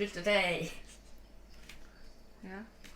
Syltedeig.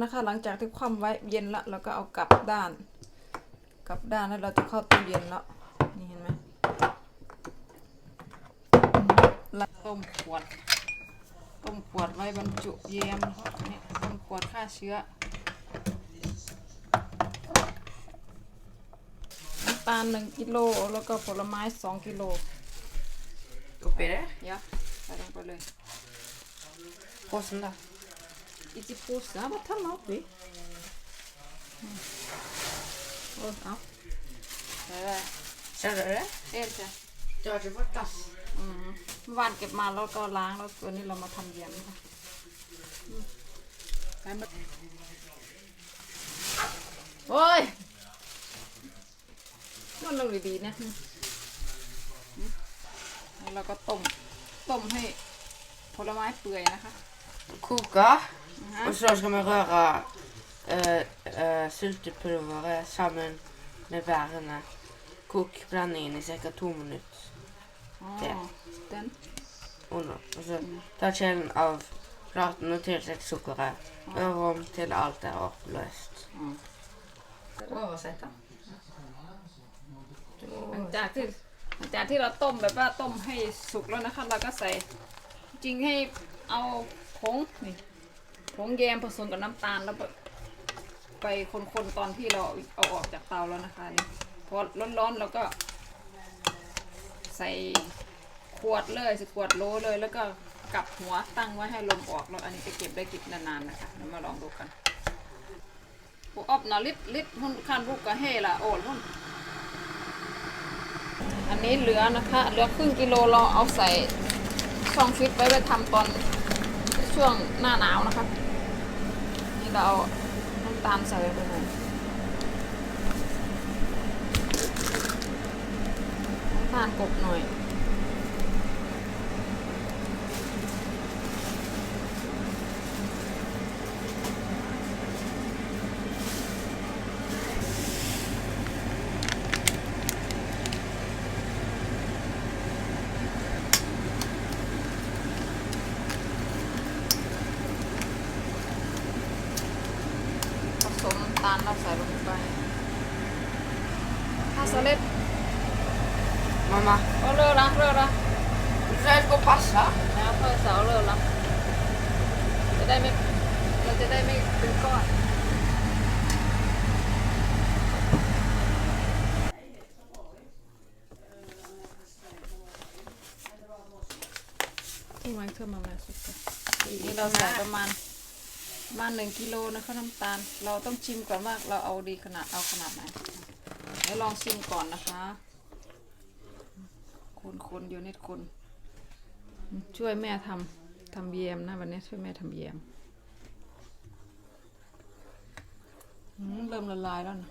นะคะ หลังจากที่คว่ำไว้เย็นละเราก็เอากลับด้าน กลับด้านแล้วเราจะเข้าตู้เย็นแล้วนี่เห็นไหมแล้วต้มขวด ต้มขวดไว้บรรจุเยมนี่ต้มขวดฆ่าเชื้อน้ำตาลหนึ่งกิโลแล้วก็ผลไม้สองกิโล Oppi det. เดี๋ยวใส่ลงไปเลย Påsen da. Ikke pose, bare ta den oppi. Mm. Og, ja. Det er det. Ser du det? Helt til. Du har ikke fått gass. อืมเมื่อวานเก็บมาแล้วก็ล้างแล้วตัวนี้เรามาทำเยี่ยมค่ะอืมใส่มาโอ้ยมันลงดีๆนะอืมอืมแล้วเราก็ต้ม ต้มให้ผ ลไม้เปื่อยนะคะ Koke. Mhm. Og så skal vi røre eh, eh, syltepulveret sammen med bærene. Kok blandingen i ca. to minutter. อ๋อ Det. เต้น Under. Og så ta kjelen av platen og tilsett sukkeret. Rør om til alt er oppløst. Oversett, da. หลังจากที่หลังจากที่เราต้มแบบว่าต้มให้สุกแล้วนะคะ เราก็ใส่ จริงให้เอาผงนี่ผงแยมผสมกับน้ำตาลแล้วไปคนๆตอนที่เราเอาออกจากเตาแล้วนะคะนี่พอร้อนๆเราก็ ใส่ขวดเลยใส่ขวดโหลเลย แล้วก็กลับหัวตั้งไว้ให้ลมออกแล้วอันนี้จะเก็บได้กินนานๆนะคะเรามาลองดูกันปูอบนะลิดลิดหุ่นคันลูกกะเฮละโอดหุ่นอันนี้เหลือนะคะ เหลือครึ่งกิโลเราเอาใส่ ช่องฟิตไว้ไปทำตอนช่วงหน้าหนาวนะคะนี่เราเอาน้ำตาลใส่ไปเลยน้ำตาลกบหน่อยำตาลเราใส่ลงไปถ้าสเล็ด Mamma, ก็เลิกละเลิกละ du skal ut og passe. แล้วเพื่อเสาเลิกละจะได้ไม่เราจะได้ไม่เป็นก้อนทำไมเธอมาแม่สุดนี่เราใส่ประมาณประ มาณหนึ่งกิโลนะคะน้ำตาล เราต้องชิมก่อนว่าเราเอาดีขนาดเอาขนาดไหนเดี๋ยวลองชิมก่อนนะคะ คนคนอยู่นิดคนอืมช่วยแม่ทำทำเยียมนะวันนี้ช่วยแม่ทำเยียมอืมเริ่มละลายแล้วนะ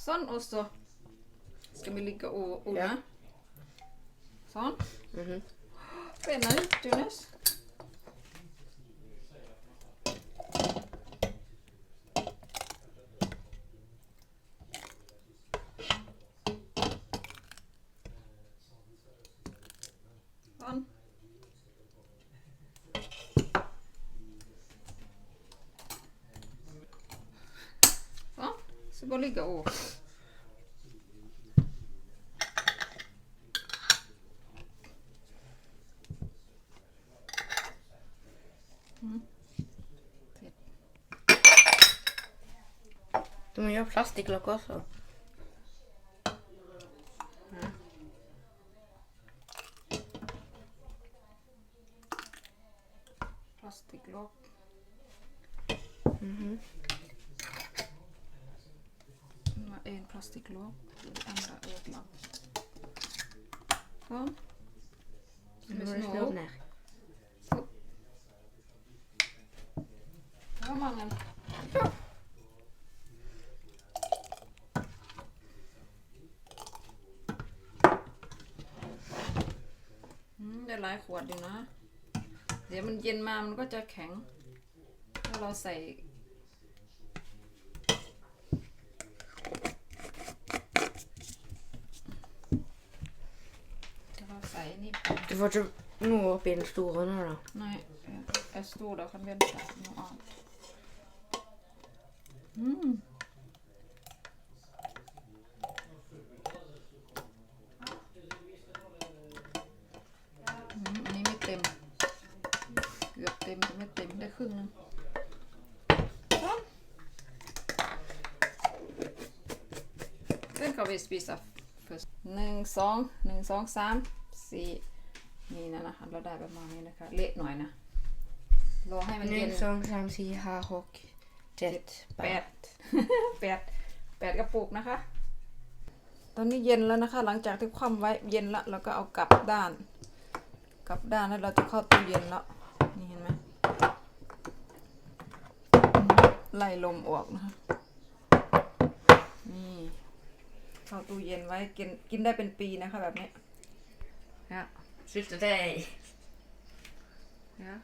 Sånn, og så skal vi ligge og. Ja. Sånn. -hmm. Spennende, Jonas. gå och ligga mm. Du må gjøre plastikklokke også. Nu har en plastiklåg och det andra överlag. Så. Nu Med må du snor. slå ner. Ja, mannen. อืมได้หลายขวดอยู่นะ เดี๋ยวมันเย็นมามันก็จะแข็ง ถ้าเราใส่ seg inn. Du får ikke noe oppi den store nå, da. Nei. Jeg sto der kan begynne med noe annet. Mm. Mm, mitt rim. Gud, rim mitt rim. Det sjunger. Sånn. Den kan vi spise først. Ning song, ning song, Sam. สองสามสี่นี่นะนะคะเราได้ประมาณนี้นะคะ เละหน่อยนะรอให้มันเย็น En sånn som sier her hokk. Jet. แปดแปดแปดกระปุกนะคะ ตอนนี้เย็นแล้วนะคะ หลังจากที่คว่ำไว้เย็นแล้วเราก็เอากลับด้าน กลับด้านแล้วเราจะเข้าตู้เย็นแล้วนี่เห็นไหมอืมไล่ลมออกนะคะนี่เข้าตู้เย็นไว้กินกินได้เป็นปีนะคะแบบนี้ Ja. Slutt å deg. Ja.